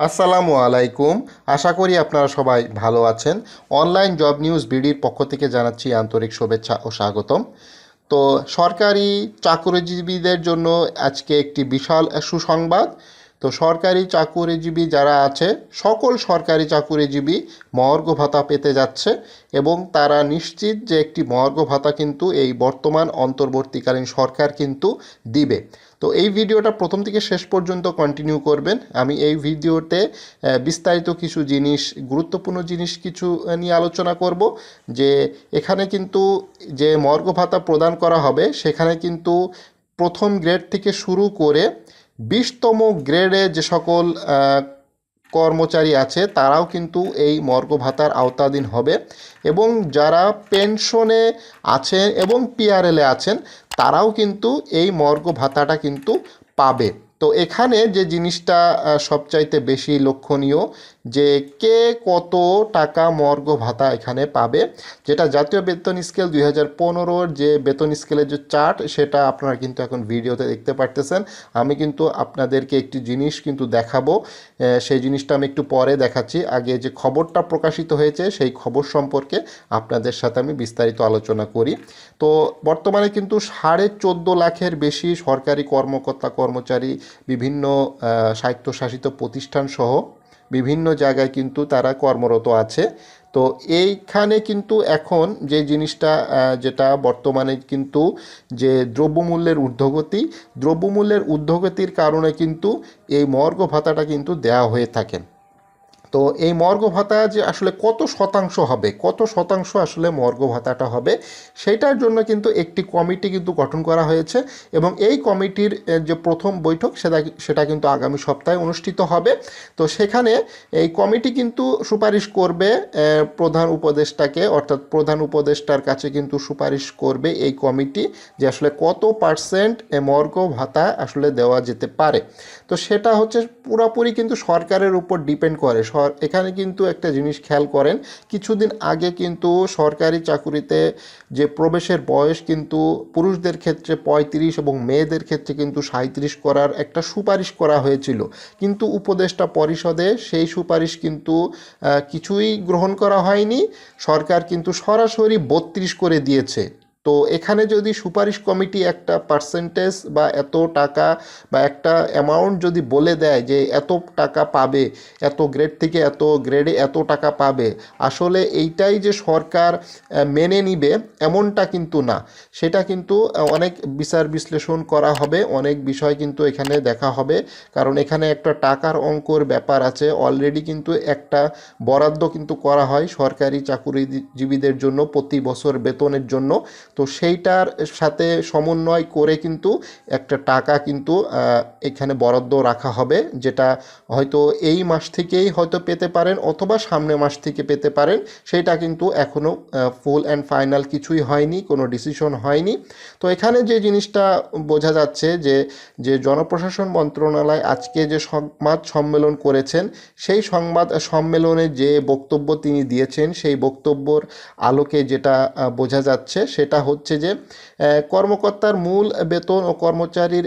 আসসালামু আলাইকুম। আশা করি আপনারা সবাই ভালো আছেন। অনলাইন জব নিউজ বিডির পক্ষ থেকে জানাচ্ছি আন্তরিক শুভেচ্ছা ও স্বাগতম। তো সরকারি চাকরিজীবীদের জন্য আজকে একটি বিশাল সুসংবাদ। তো সরকারি চাকুরিজীবী যারা আছে, সকল সরকারি চাকুরিজীবী মহার্ঘ ভাতা পেতে যাচ্ছে এবং তারা নিশ্চিত যে একটি মহার্ঘ ভাতা কিন্তু এই বর্তমান অন্তর্বর্তীকালীন সরকার কিন্তু দিবে। তো এই ভিডিওটা প্রথম থেকে শেষ পর্যন্ত কন্টিনিউ করবেন। আমি এই ভিডিওতে বিস্তারিত কিছু জিনিস, গুরুত্বপূর্ণ জিনিস কিছু নিয়ে আলোচনা করব। যে এখানে কিন্তু যে মর্গ ভাতা প্রদান করা হবে, সেখানে কিন্তু প্রথম গ্রেড থেকে শুরু করে বিশতম গ্রেডে যে সকল কর্মচারী আছে, তারাও কিন্তু এই মর্গ ভাতার আওতাধীন হবে। এবং যারা পেনশনে আছেন এবং পিআরএলে আছেন, তারাও কিন্তু এই মর্গ ভাতাটা কিন্তু পাবে। তো এখানে যে জিনিসটা সবচাইতে বেশি লক্ষণীয় যে কে কত টাকা মর্গ ভাতা এখানে পাবে, যেটা জাতীয় বেতন স্কেল দুই হাজার পনেরোর যে বেতন স্কেলের যে চার্ট, সেটা আপনারা কিন্তু এখন ভিডিওতে দেখতে পারতেছেন। আমি কিন্তু আপনাদেরকে একটি জিনিস কিন্তু দেখাবো। সেই জিনিসটা আমি একটু পরে দেখাচ্ছি। আগে যে খবরটা প্রকাশিত হয়েছে, সেই খবর সম্পর্কে আপনাদের সাথে আমি বিস্তারিত আলোচনা করি। তো বর্তমানে কিন্তু সাড়ে চোদ্দ লাখের বেশি সরকারি কর্মকর্তা, কর্মচারী, বিভিন্ন স্বায়ত্তশাসিত প্রতিষ্ঠান সহ বিভিন্ন জায়গায় কিন্তু তারা কর্মরত আছে। তো এইখানে কিন্তু এখন যে জিনিসটা যেটা বর্তমানে কিন্তু যে দ্রব্যমূল্যের ঊর্ধ্বগতি, দ্রব্যমূল্যের ঊর্ধ্বগতির কারণে কিন্তু এই মর্গ ভাতাটা কিন্তু দেয়া হয়ে থাকে। তো এই মর্গ ভাতা যে আসলে কত শতাংশ হবে, কত শতাংশ আসলে মর্গ ভাতাটা হবে, সেইটার জন্য কিন্তু একটি কমিটি কিন্তু গঠন করা হয়েছে এবং এই কমিটির যে প্রথম বৈঠক সেটা সেটা কিন্তু আগামী সপ্তাহে অনুষ্ঠিত হবে। তো সেখানে এই কমিটি কিন্তু সুপারিশ করবে প্রধান উপদেষ্টাকে, অর্থাৎ প্রধান উপদেষ্টার কাছে কিন্তু সুপারিশ করবে এই কমিটি যে আসলে কত পার্সেন্ট মর্গ ভাতা আসলে দেওয়া যেতে পারে। তো সেটা হচ্ছে পুরোপুরি কিন্তু সরকারের উপর ডিপেন্ড করে এখানে কিন্তু একটা জিনিস খেয়াল করেন, কিছুদিন আগে কিন্তু সরকারি চাকুরিতে যে প্রবেশের বয়স কিন্তু পুরুষদের ক্ষেত্রে পঁয়ত্রিশ এবং মেয়েদের ক্ষেত্রে কিন্তু সাঁত্রিশ করার একটা সুপারিশ করা হয়েছিল। কিন্তু উপদেষ্টা পরিষদে সেই সুপারিশ কিন্তু কিছুই গ্রহণ করা হয়নি। সরকার কিন্তু সরাসরি বত্রিশ করে দিয়েছে। তো এখানে যদি সুপারিশ কমিটি একটা পার্সেন্টেজ বা এত টাকা বা একটা অ্যামাউন্ট যদি বলে দেয় যে এত টাকা পাবে, এত গ্রেড থেকে এত গ্রেডে এত টাকা পাবে, আসলে এইটাই যে সরকার মেনে নিবে এমনটা কিন্তু না। সেটা কিন্তু অনেক বিচার বিশ্লেষণ করা হবে, অনেক বিষয় কিন্তু এখানে দেখা হবে। কারণ এখানে একটা টাকার অঙ্কর ব্যাপার আছে অলরেডি কিন্তু একটা বরাদ্দ কিন্তু করা হয় সরকারি চাকুরিজীবীদের জন্য প্রতি বছর বেতনের জন্য। তো সেইটার সাথে সমন্বয় করে কিন্তু একটা টাকা কিন্তু এখানে বরাদ্দ রাখা হবে, যেটা হয়তো এই মাস থেকেই হয়তো পেতে পারেন অথবা সামনের মাস থেকে পেতে পারেন। সেটা কিন্তু এখনও ফুল অ্যান্ড ফাইনাল কিছুই হয়নি, কোনো ডিসিশন হয়নি। তো এখানে যে জিনিসটা বোঝা যাচ্ছে যে যে জনপ্রশাসন মন্ত্রণালয় আজকে যে সংবাদ সম্মেলন করেছেন, সেই সংবাদ সম্মেলনে যে বক্তব্য তিনি দিয়েছেন, সেই বক্তব্যর আলোকে যেটা বোঝা যাচ্ছে, সেটা হচ্ছে যে কর্মকর্তার মূল বেতন ও কর্মচারীর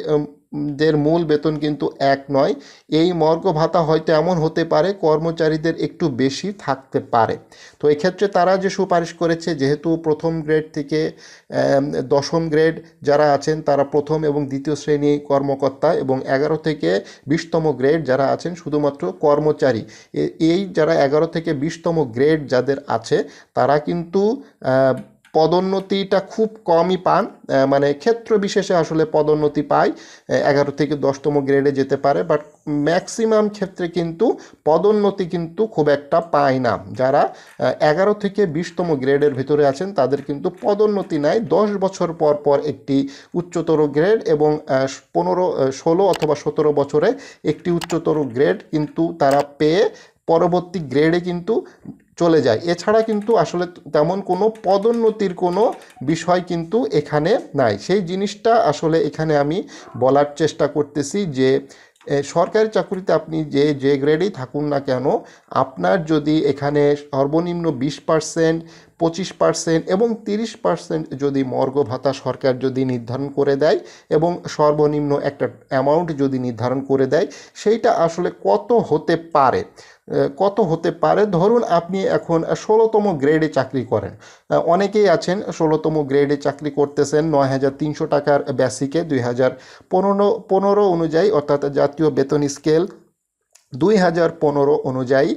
দের মূল বেতন কিন্তু এক নয়। এই মর্গ ভাতা হয়তো এমন হতে পারে, কর্মচারীদের একটু বেশি থাকতে পারে। তো এক্ষেত্রে তারা যে সুপারিশ করেছে, যেহেতু প্রথম গ্রেড থেকে দশম গ্রেড যারা আছেন, তারা প্রথম এবং দ্বিতীয় শ্রেণি কর্মকর্তা এবং এগারো থেকে বিশতম গ্রেড যারা আছেন, শুধুমাত্র কর্মচারী। এই যারা এগারো থেকে বিশতম গ্রেড যাদের আছে, তারা কিন্তু পদোন্নতিটা খুব কমই পান মানে ক্ষেত্র বিশেষে আসলে পদোন্নতি পায় এগারো থেকে দশতম গ্রেডে যেতে পারে বাট ম্যাক্সিমাম ক্ষেত্রে কিন্তু পদোন্নতি কিন্তু খুব একটা পায় না। যারা এগারো থেকে বিশতম গ্রেডের ভিতরে আছেন, তাদের কিন্তু পদোন্নতি নাই। দশ বছর পর পর একটি উচ্চতর গ্রেড এবং পনেরো ষোলো অথবা সতেরো বছরে একটি উচ্চতর গ্রেড কিন্তু তারা পেয়ে, পরবর্তী গ্রেডে কিন্তু চলে যায়। এছাড়া কিন্তু আসলে তেমন কোনো পদোন্নতির কোনো বিষয় কিন্তু এখানে নাই। সেই জিনিসটা আসলে এখানে আমি বলার চেষ্টা করতেছি যে সরকারি চাকরিতে আপনি যে যে গ্রেডেই থাকুন না কেন, আপনার যদি এখানে সর্বনিম্ন বিশ পার্সেন্ট পঁচিশ পার্সেন্ট এবং তিরিশ পার্সেন্ট যদি মর্গ ভাতা সরকার যদি নির্ধারণ করে দেয় এবং সর্বনিম্ন একটা অ্যামাউন্ট যদি নির্ধারণ করে দেয়, সেইটা আসলে কত হতে পারে? কত হতে পারে? ধরুন আপনি এখন ষোলোতম গ্রেডে চাকরি করেন। অনেকেই আছেন ষোলোতম গ্রেডে চাকরি করতেছেন, নয় হাজার তিনশো টাকার বেসিকে দুই হাজার পনেরো পনেরো অনুযায়ী অর্থাৎ জাতীয় বেতন স্কেল দুই হাজার পনেরো অনুযায়ী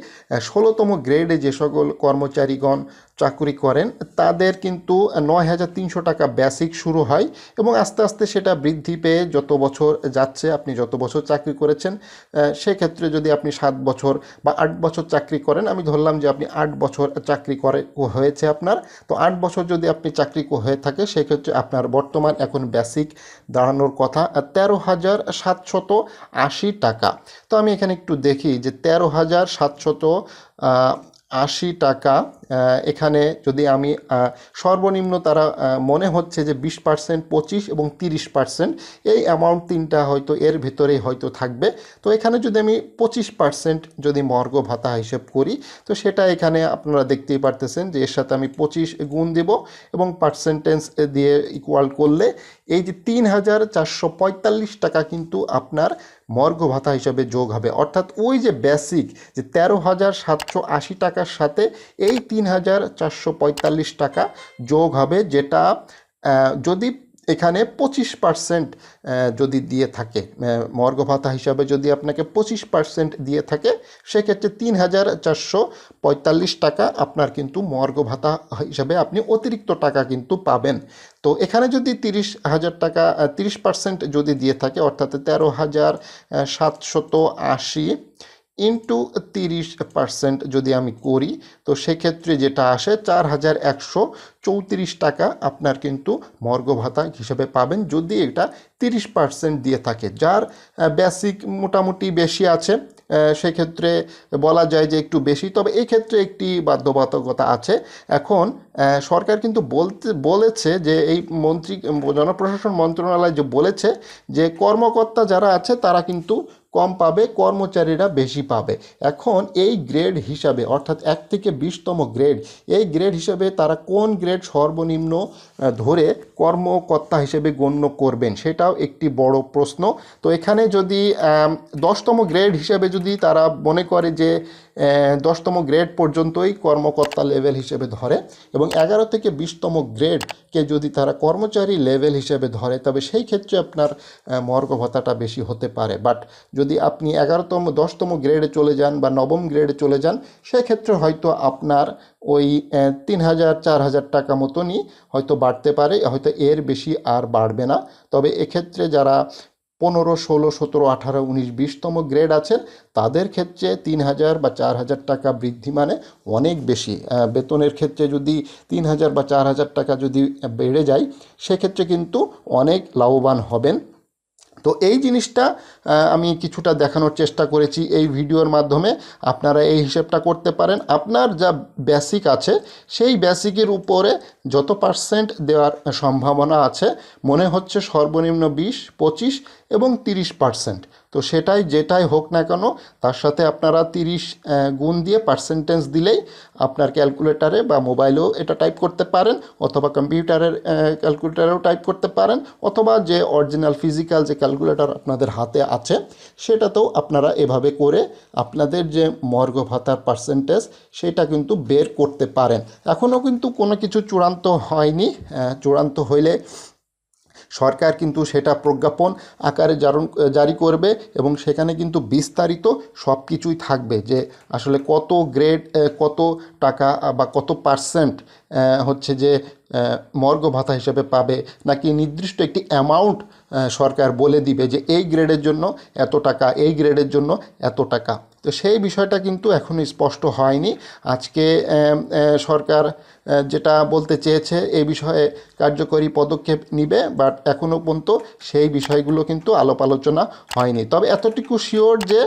ষোলোতম গ্রেডে যে সকল কর্মচারীগণ চাকরি করেন, তাদের কিন্তু নয় হাজার তিনশো টাকা বেসিক শুরু হয় এবং আস্তে আস্তে সেটা বৃদ্ধি পেয়ে যত বছর যাচ্ছে, আপনি যত বছর চাকরি করেছেন সেক্ষেত্রে যদি আপনি সাত বছর বা আট বছর চাকরি করেন, আমি ধরলাম যে আপনি আট বছর চাকরি করে, হয়েছে আপনার, তো আট বছর যদি আপনি চাকরি হয়ে থাকে, সেক্ষেত্রে আপনার বর্তমান এখন বেসিক দাঁড়ানোর কথা, তেরো হাজার সাতশত আশি টাকা। তো আমি এখানে একটু দেখি যে তেরো হাজার সাতশত আশি টাকা এখানে যদি আমি সর্বনিম্ন তারা মনে হচ্ছে যে বিশ পার্সেন্ট, পঁচিশ এবং তিরিশ পার্সেন্ট, এই অ্যামাউন্ট তিনটা হয়তো এর ভিতরেই হয়তো থাকবে। তো এখানে যদি আমি পঁচিশ পার্সেন্ট যদি মর্গ ভাতা হিসেব করি, তো সেটা এখানে আপনারা দেখতেই পারতেছেন যে এর সাথে আমি পঁচিশ গুণ দেব এবং পার্সেন্টেজ দিয়ে ইকুয়াল করলে এই যে তিন হাজার চারশো পঁয়তাল্লিশ টাকা কিন্তু আপনার মর্গ ভাতা হিসাবে যোগ হবে। অর্থাৎ ওই যে বেসিক যে তেরো হাজার সাতশো আশি টাকার সাথে এই তিন হাজার চারশো পঁয়তাল্লিশ টাকা যোগ হবে, যেটা যদি এখানে পঁচিশ পার্সেন্ট যদি দিয়ে থাকে মর্গ ভাতা হিসাবে যদি আপনাকে পঁচিশ পার্সেন্ট দিয়ে থাকে, সেক্ষেত্রে তিন হাজার চারশো পঁয়তাল্লিশ টাকা আপনার কিন্তু মর্গ ভাতা হিসাবে আপনি অতিরিক্ত টাকা কিন্তু পাবেন। তো এখানে যদি তিরিশ হাজার টাকা তিরিশ পার্সেন্ট যদি দিয়ে থাকে, অর্থাৎ তেরো হাজার সাতশত আশি ইন্টু তিরিশ পার্সেন্ট যদি আমি করি, তো সেক্ষেত্রে যেটা আসে চার হাজার একশো চৌত্রিশ টাকা আপনার কিন্তু মর্গ ভাতা হিসেবে পাবেন যদি এটা তিরিশ পার্সেন্ট দিয়ে থাকে। যার বেসিক মোটামুটি বেশি আছে সেক্ষেত্রে বলা যায় যে একটু বেশি। তবে এই ক্ষেত্রে একটি বাধ্যবাধকতা আছে। এখন সরকার কিন্তু বলতে, বলেছে যে এই মন্ত্রী, জনপ্রশাসন মন্ত্রণালয় যে বলেছে যে কর্মকর্তা যারা আছে তারা কিন্তু কম পাবে, কর্মচারীরা বেশি পাবে। এখন এই গ্রেড হিসাবে, অর্থাৎ এক থেকে বিশতম গ্রেড, এই গ্রেড হিসাবে তারা কোন গ্রেড সর্বনিম্ন ধরে কর্মকর্তা হিসেবে গণ্য করবেন? সেটাও একটি বড় প্রশ্ন। তো এখানে যদি দশতম গ্রেড হিসেবে যদি তারা মনে করে যে দশতম গ্রেড পর্যন্তই কর্মকর্তা লেভেল হিসেবে ধরে এবং এগারো থেকে বিশতম গ্রেডকে যদি তারা কর্মচারী লেভেল হিসেবে ধরে, তবে সেই ক্ষেত্রে আপনার মর্গ ভাতাটা বেশি হতে পারে। বাট যদি আপনি এগারোতম, দশতম গ্রেডে চলে যান বা নবম গ্রেডে চলে যান, সেক্ষেত্রে হয়তো আপনার ওই তিন হাজার, চার হাজার টাকা মতনই হয়তো বাড়তে পারে, হয়তো এর বেশি আর বাড়বে না। তবে এক্ষেত্রে যারা পনেরো, ষোলো, সতেরো, আঠারো, উনিশ, বিশতম গ্রেড আছেন, তাদের ক্ষেত্রে তিন হাজার বা চার হাজার টাকা বৃদ্ধি মানে অনেক বেশি। বেতনের ক্ষেত্রে যদি তিন হাজার বা চার হাজার টাকা যদি বেড়ে যায়, সেক্ষেত্রে কিন্তু অনেক লাভবান হবেন। তো এই জিনিসটা আমি কিছুটা দেখানোর চেষ্টা করেছি এই ভিডিওর মাধ্যমে। আপনারা এই হিসেবটা করতে পারেন। আপনার যা বেসিক আছে, সেই বেসিকের উপরে যত পার্সেন্ট দেওয়ার সম্ভাবনা আছে, মনে হচ্ছে সর্বনিম্ন বিশ, পঁচিশ এবং তিরিশ পার্সেন্ট তো সেটাই যেটাই হোক না কেন, তার সাথে আপনারা তিরিশ গুণ দিয়ে পার্সেন্টেজ দিলেই আপনার ক্যালকুলেটারে বা মোবাইলেও এটা টাইপ করতে পারেন, অথবা কম্পিউটারের ক্যালকুলেটারেও টাইপ করতে পারেন, অথবা যে অরিজিনাল ফিজিক্যাল যে ক্যালকুলেটর আপনাদের হাতে আছে, সেটাতেও আপনারা এভাবে করে আপনাদের যে মর্গ ভাতার পার্সেন্টেজ সেটা কিন্তু বের করতে পারেন। এখনও কিন্তু কোনো কিছু চূড়ান্ত হয়নি চূড়ান্ত হইলে সরকার কিন্তু সেটা প্রজ্ঞাপন আকারে জারি করবে এবং সেখানে কিন্তু বিস্তারিত সব কিছুই থাকবে যে আসলে কত গ্রেড কত টাকা বা কত পার্সেন্ট হচ্ছে যে মর্গ ভাতা হিসেবে পাবে নাকি নির্দিষ্ট একটি অ্যামাউন্ট সরকার বলে দিবে যে এই গ্রেডের জন্য এত টাকা, এই গ্রেডের জন্য এত টাকা। তো সেই বিষয়টা কিন্তু এখনও স্পষ্ট হয়নি। আজকে সরকার যেটা বলতে চেয়েছে এই বিষয়ে কার্যকরী পদক্ষেপ নিবে বাট এখনও পর্যন্ত সেই বিষয়গুলো কিন্তু আলোপ আলোচনা হয়নি। তবে এতটুকু শিওর যে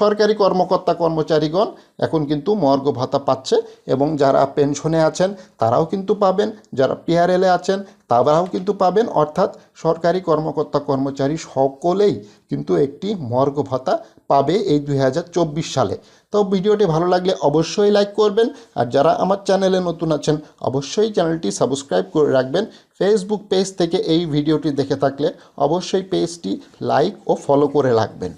সরকারি কর্মকর্তা কর্মচারীগণ এখন কিন্তু মর্গ ভাতা পাচ্ছে এবং যারা পেনশনে আছেন, তারাও কিন্তু পাবেন। যারা পিআরএলে আছেন, তারাও কিন্তু পাবেন। অর্থাৎ সরকারি কর্মকর্তা কর্মচারী সকলেই কিন্তু একটি মর্গ ভাতা পাবে এই দু হাজার চব্বিশ সালে। তো ভিডিওটি ভালো লাগলে অবশ্যই লাইক করবেন। আর যারা আমার চ্যানেলে নতুন আছেন, অবশ্যই চ্যানেলটি সাবস্ক্রাইব করে রাখবেন। ফেসবুক পেজ থেকে এই ভিডিওটি দেখে থাকলে অবশ্যই পেজটি লাইক ও ফলো করে রাখবেন।